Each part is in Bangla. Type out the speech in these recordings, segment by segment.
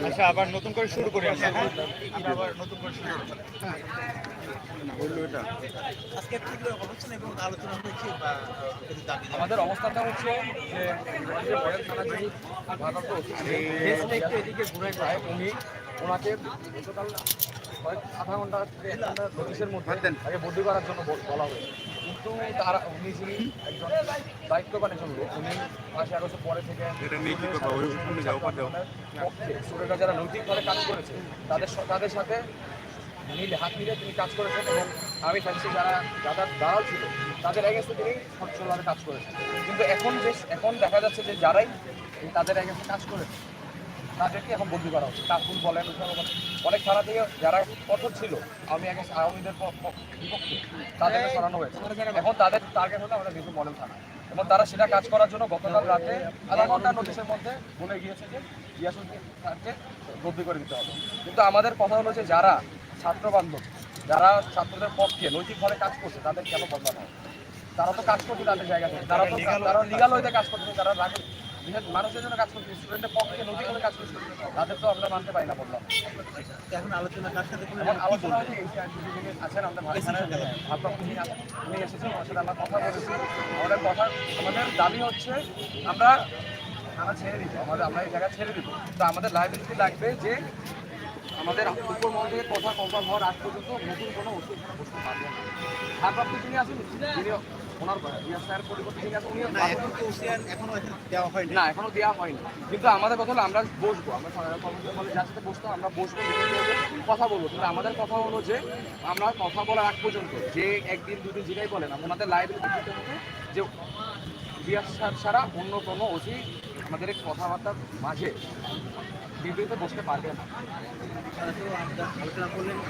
আচ্ছা আবার নতুন করে শুরু করি আমরা হ্যাঁ? আবার নতুন করে শুরু করি। আজকে কি আলোচনা এবং আলোচনা হয়েছে বা কিছু দাবি আমাদের অবস্থাটা হচ্ছে যে একটু এদিকে ঘুরে যায় উনি ওনাকে আধা ঘণ্টা এক ঘণ্টা নোটিশের মধ্যে তাকে বদলি করার জন্য বল- বলা হয়েছে কিন্তু তারা উনি যিনি একজন দায়িত্ববান একজন লোক উনি পাঁচই আগস্ট পরে থেকে পক্ষে স্টুডেন্টরা যারা নৈতিকভাবে কাজ করেছে, তাদের তাদের সাথে মিল হাত মিলে তিনি কাজ করেছেন এবং আমি চাইছি যারা যারা দালাল ছিল, তাদের এগেন্সে তিনি সচ্ছলভাবে কাজ করেছেন। কিন্তু এখন যে এখন দেখা যাচ্ছে যে যারাই, তাদের এগেন্সে কাজ করেছে। তাদেরকে এখন বদলি করা হচ্ছে। কাকুল বলেন বলেন। অনেক থানা থেকে যারা কঠোর ছিল, আমি আগে আওয়ামীদের বিপক্ষে তাদেরকে সরানো হয়েছে। এখন তাদের টার্গেট হলো আমাদের বিজু মডেল থানা। এবং তারা সেটা কাজ করার জন্য গতকাল রাতে আধা ঘণ্টার নোটিশের মধ্যে বলে গিয়েছে যে ইয়াসুদ্দিন স্যারকে বদলি করে দিতে হবে। কিন্তু আমাদের কথা হলো যে, যারা ছাত্র বান্ধব, যারা ছাত্রদের পক্ষে নৈতিকভাবে কাজ করছে, তাদের কেন বদলানো হবে? তারা তো কাজ করছে তাদের জায়গা থেকে। তারা তো তারা লিগাল হইতে কাজ করছে, তারা বিশেষ- মানুষের জন্য কাজ করছে স্টুডেন্টের পক্ষে নৈতিকভাবে কাজ করছে তাদের তো আমরা মানতে পারি না বললাম। এখন আলোচনা কার সাথে আলোচনা আছেন আমাদের ভাইখানে ভারপ্রাপ্ত উনি এসেছেন ওনার সাথে আমরা কথা বলেছি। আমাদের কথা আমাদের দাবি হচ্ছে আমরা আমরা ছেড়ে দিব আমাদের আমরা এই জায়গা ছেড়ে দিব। তো আমাদের লাইবিলিটি লাগবে যে আমাদের উপর মহল থেকে কথা কনফার্ম হওয়ার আগ পর্যন্ত নতুন কোনো ওষুধ বসতে পারবে না। ভারপ্রাপ্ত যিনি আছেন যিনি ওনার রিয়াজ স্যার পরিবর্তে ঠিক আছে উনিও এখন দেওয়া হয়নি। না এখনও দেওয়া হয়নি। কিন্তু আমাদের কথা হলো আমরা বসবো। আমরা কর্মচারী বলে যার সাথে বসতো আমরা বসবো কথা বলব। কিন্তু আমাদের কথা হলো যে আমরা কথা বলার আগ পর্যন্ত যে একদিন দুদিন যেটাই বলেন ওনাদের লাইব্রেরি যে রিয়াজ স্যার ছাড়া অন্য কোনো ওসি আমাদের এই কথাবার্তার মাঝে বিবৃতিতে বসতে পারবে না।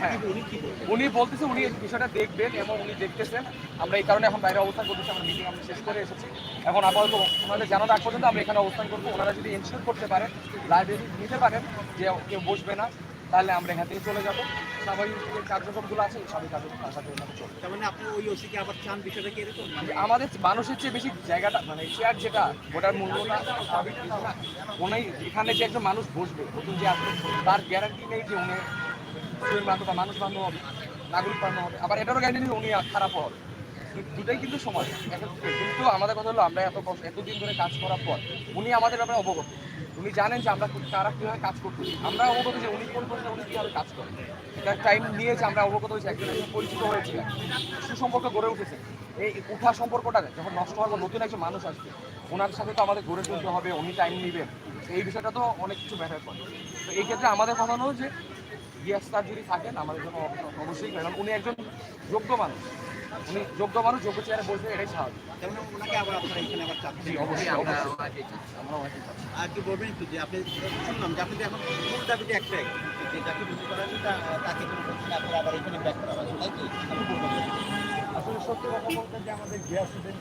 হ্যাঁ। উনি বলতেছে, উনি বিষয়টা দেখবেন এবং উনি দেখতেছেন। আমরা এই কারণে এখন বাইরে অবস্থান করতেছি, আমরা মিটিং আমরা শেষ করে এসেছি। এখন আপাতত ওনাদের জানার আগ পর্যন্ত আমরা এখানে অবস্থান করব। ওনারা যদি ইনশিওর করতে পারেন লাইব্রেরি নিতে পারেন যে কেউ বসবে না তাহলে আমরা এখান থেকে চলে যাব। স্বাভাবিক যে কার্যক্রমগুলো আছে এই স্বাভাবিক কার্যক্রম সাথে ওনারা চলবে। তার মানে আপনি ওই ওসিকে আবার চান বিষয়টা কি এরকম? মানে আমাদের মানুষের চেয়ে বেশি জায়গাটা মানে চেয়ার যেটা ওটার মূল্যটা স্বাভাবিক কিছু না। উনি এখানে যে একজন মানুষ বসবে নতুন যে আসবে তার গ্যারান্টি নেই যে উনি মানুষ বান্ধব হবে নাগরিক বান্ধব হবে। আবার এটারও গ্যারান্টি নেই উনি খারাপ হবে। দুটাই কিন্তু সমান। কিন্তু আমাদের কথা হলো আমরা এত এতদিন ধরে কাজ করার পর উনি আমাদের ব্যাপারে অবগত। উনি জানেন যে আমরা তারা কীভাবে কাজ করতেছি আমরা অবগত যে উনি কোন পর্যায়ে উনি কীভাবে কাজ করেন। এটা টাইম নিয়েছে আমরা অবগত হয়েছি, একজন পরিচিত হয়েছিলাম। সুসম্পর্ক গড়ে উঠেছে। এই উঠা সম্পর্কটা যখন নষ্ট হওয়ার পর নতুন একজন মানুষ আসবে, ওনার সাথে তো আমাদের গড়ে তুলতে হবে, উনি টাইম নেবেন। এই বিষয়টা তো অনেক কিছু ম্যাটার করে। তো এই ক্ষেত্রে আমাদের কথা হলো যে রিয়াজ স্যার যদি থাকেন, আমাদের জন্য অবশ্যই, কারণ উনি একজন যোগ্য মানুষ। উনি যোগ্য মানুষ যোগ্য চেয়ারে বসবে এটাই স্বাভাবিক। মানে ওনাকে আবার আপনারা এখানে আবার চান অবশ্যই আমরা চাচ্ছি। আর কি বলবেন একটু যে আপনি শুনলাম যে আপনি তো এখন মূল দাবিটা একটাই যে যাকে বিক্রি করা তাকে আবার এখানে ব্যাক করা তাই কি আসলে সত্যি কথা বলতে যে আমাদের গিয়াসুদ্দিন